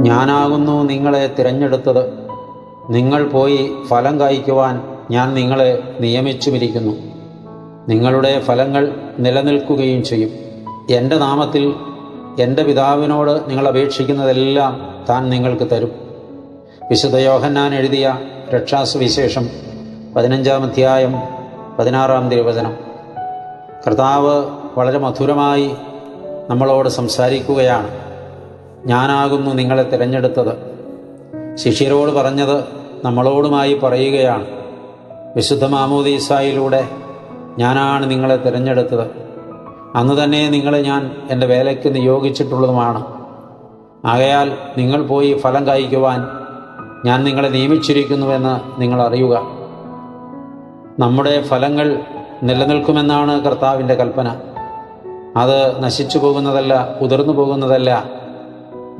ഞാനാകുന്നു നിങ്ങളെ തിരഞ്ഞെടുത്തത്. നിങ്ങൾ പോയി ഫലം കായ്ക്കുവാൻ ഞാൻ നിങ്ങളെ നിയമിച്ചുമിരിക്കുന്നു. നിങ്ങളുടെ ഫലങ്ങൾ നിലനിൽക്കുകയും ചെയ്യും. എന്റെ നാമത്തിൽ എന്റെ പിതാവിനോട് നിങ്ങൾ അപേക്ഷിക്കുന്നതെല്ലാം താൻ നിങ്ങൾക്ക് തരും. വിശുദ്ധ യോഹന്നാൻ എഴുതിയ രക്ഷാസുവിശേഷം പതിനഞ്ചാം അധ്യായം പതിനാറാം തിരുവചനം. കർത്താവ് വളരെ മധുരമായി നമ്മളോട് സംസാരിക്കുകയാണ്. ഞാനാകുന്നു നിങ്ങളെ തിരഞ്ഞെടുത്തത്. ശിഷ്യരോട് പറഞ്ഞത് നമ്മളോടുമായി പറയുകയാണ്. വിശുദ്ധ മാമോദീസായിലൂടെ ഞാനാണ് നിങ്ങളെ തിരഞ്ഞെടുത്തത്. അന്ന് തന്നെ നിങ്ങളെ ഞാൻ എന്റെ വേലയ്ക്ക് നിയോഗിച്ചിട്ടുള്ളതുമാണ്. ആകയാൽ നിങ്ങൾ പോയി ഫലം കായ്ക്കുവാൻ ഞാൻ നിങ്ങളെ നിയമിച്ചിരിക്കുന്നുവെന്ന് നിങ്ങൾ അറിയുക. നമ്മുടെ ഫലങ്ങൾ നിലനിൽക്കുമെന്നാണ് കർത്താവിന്റെ കൽപ്പന. അത് നശിച്ചു പോകുന്നതല്ല ഉതിർന്നു പോകുന്നതല്ല.